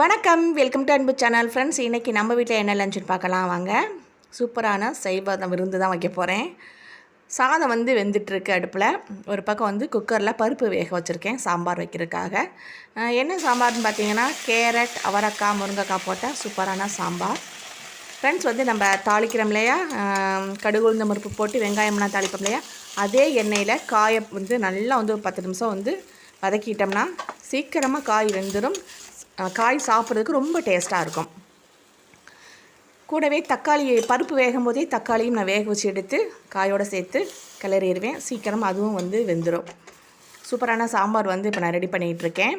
வணக்கம். Welcome to Anbu channel friends இன்றைக்கி நம்ம வீட்டில் என்ன லஞ்சுன்னு பார்க்கலாம். வாங்க. சூப்பரான சைவ விருந்து தான் வைக்க போகிறேன் சாதம் வந்து வெந்துட்டுருக்கு அடுப்பில். ஒரு பக்கம் வந்து குக்கரில் பருப்பு வேக வச்சுருக்கேன். சாம்பார் வைக்கிறதுக்காக. என்ன சாம்பார்னு பார்த்தீங்கன்னா கேரட் அவரக்காய் முருங்கைக்காய் போட்டால் சூப்பரான சாம்பார். ஃப்ரெண்ட்ஸ் வந்து நம்ம தாளிக்கிறோம் இல்லையா? கடுகு உளுந்த பருப்பு போட்டு வெங்காயம்லாம் தாளிப்போம் இல்லையா? அதே எண்ணெயில் காயை வந்து நல்லா வந்து ஒரு பத்து நிமிஷம் வந்து வதக்கிட்டோம்னா சீக்கிரமாக காய் வெந்துடும் காய் சாப்பிட்றதுக்கு ரொம்ப டேஸ்ட்டாக இருக்கும். கூடவே தக்காளி பருப்பு வேகும் போதே தக்காளியும் நான் வேக வச்சு எடுத்து காயோடு சேர்த்து கிளறிடுவேன். சீக்கிரம் அதுவும் வந்து வெந்துடும் சூப்பரான சாம்பார் வந்து இப்போ நான் ரெடி பண்ணிகிட்ருக்கேன்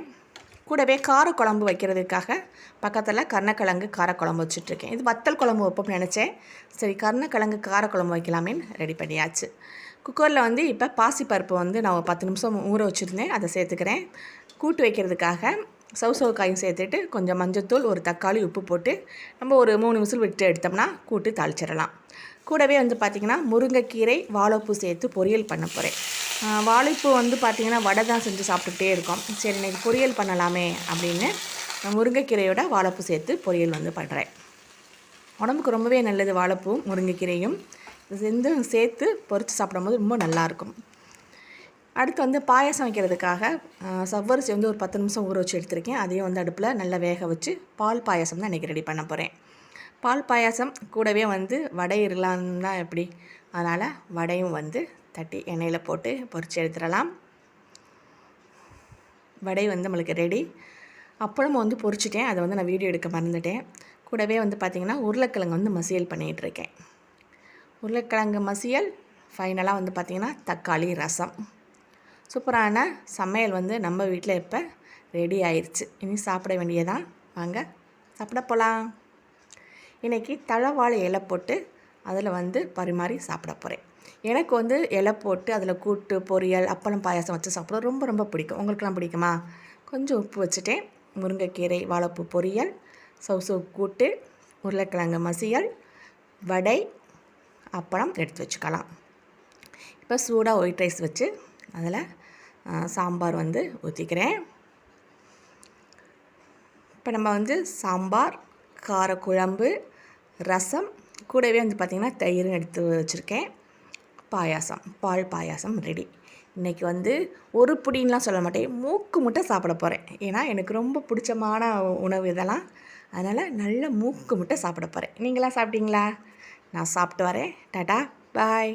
கூடவே காரக்குழம்பு வைக்கிறதுக்காக பக்கத்தில் கருணக்கிழங்கு காரக்குழம்பு வச்சுட்ருக்கேன் இது வத்தல் குழம்பு வைப்போம்னு நினச்சேன். சரி கருணக்கிழங்கு காரக்குழம்பு வைக்கலாமேன்னு ரெடி பண்ணியாச்சு. குக்கரில் வந்து இப்போ பாசிப்பருப்பு வந்து நான் ஒரு பத்து நிமிஷம் ஊற வச்சுருந்தேன். அதை சேர்த்துக்கிறேன். கூட்டு வைக்கிறதுக்காக சவுசவு காயும் சேர்த்துட்டு கொஞ்சம் மஞ்சத்தூள் ஒரு தக்காளி உப்பு போட்டு நம்ம ஒரு மூணு விசில் விட்டு எடுத்தோம்னா கூட்டு தாளிச்சிடலாம். கூடவே வந்து பார்த்திங்கன்னா முருங்கைக்கீரை வாழைப்பூ சேர்த்து பொரியல் பண்ண போகிறேன் வாழைப்பூ வந்து பார்த்திங்கன்னா வடை தான் செஞ்சு சாப்பிட்டுட்டே இருக்கோம். சரி இன்னைக்கு பொரியல் பண்ணலாமே அப்படின்னு நான் முருங்கைக்கீரையோட வாழைப்பூ சேர்த்து பொரியல் வந்து பண்ணுறேன் உடம்புக்கு ரொம்பவே நல்லது வாழைப்பூ முருங்கைக்கீரையும். இது ரெண்டும் சேர்த்து பொரித்து சாப்பிடும்போது ரொம்ப நல்லாயிருக்கும் அடுத்து வந்து பாயசம் வைக்கிறதுக்காக சவ்வரிசி வந்து ஒரு பத்து நிமிஷம் ஊற வச்சு எடுத்திருக்கேன். அதையும் வந்து அடுப்பில் நல்லா வேக வச்சு பால் பாயசம் தான் இன்றைக்கி ரெடி பண்ண போகிறேன் பால் பாயாசம் கூடவே வந்து வடை இருக்கலாம்னா எப்படி அதனால் வடையும் வந்து தட்டி எண்ணெயில் போட்டு பொறிச்சு எடுத்துடலாம். வடை வந்து நம்மளுக்கு ரெடி. அப்பளம் வந்து பொறிச்சிட்டேன் அதை வந்து நான் வீடியோ எடுக்க மறந்துட்டேன். கூடவே வந்து பார்த்திங்கன்னா உருளைக்கிழங்கு வந்து மசியல் பண்ணிகிட்ருக்கேன் உருளைக்கிழங்கு மசியல் ஃபைனலாக வந்து பார்த்திங்கன்னா தக்காளி ரசம். சூப்பரான சமையல் வந்து நம்ம வீட்டில் இப்போ ரெடி ஆயிடுச்சு இனி சாப்பிட வேண்டியதான் வாங்க சாப்பிட போகலாம் இன்றைக்கி தழவாழை இலை போட்டு அதில் வந்து பரிமாறி சாப்பிட போகிறேன் எனக்கு வந்து இலை போட்டு அதில் கூட்டு பொரியல் அப்பளம் பாயாசம் வச்சு சாப்பிட ரொம்ப ரொம்ப பிடிக்கும். உங்களுக்குலாம் பிடிக்குமா? கொஞ்சம் உப்பு வச்சுட்டேன். முருங்கைக்கீரை வாழைப்பூ பொரியல் சவுசு கூட்டு உருளைக்கிழங்கு மசியல் வடை அப்பளம் எடுத்து வச்சுக்கலாம். இப்போ சூடாக ஒயிட் ரைஸ் வச்சு அதில் சாம்பார் வந்து ஊற்றிக்கிறேன் இப்போ நம்ம வந்து சாம்பார் காரக்குழம்பு ரசம் கூடவே வந்து பார்த்திங்கன்னா தயிர் எடுத்து வச்சுருக்கேன். பாயாசம் பால் பாயாசம் ரெடி. இன்றைக்கி வந்து ஒரு புடின்லாம் சொல்ல மாட்டேன் மூக்கு முட்டை சாப்பிட போகிறேன் ஏன்னா எனக்கு ரொம்ப பிடிச்சமான உணவு இதெல்லாம். அதனால் நல்ல மூக்கு முட்டை சாப்பிட போகிறேன் நீங்களாம் சாப்பிட்டீங்களா? நான் சாப்பிட்டு வரேன். டாடா பாய்.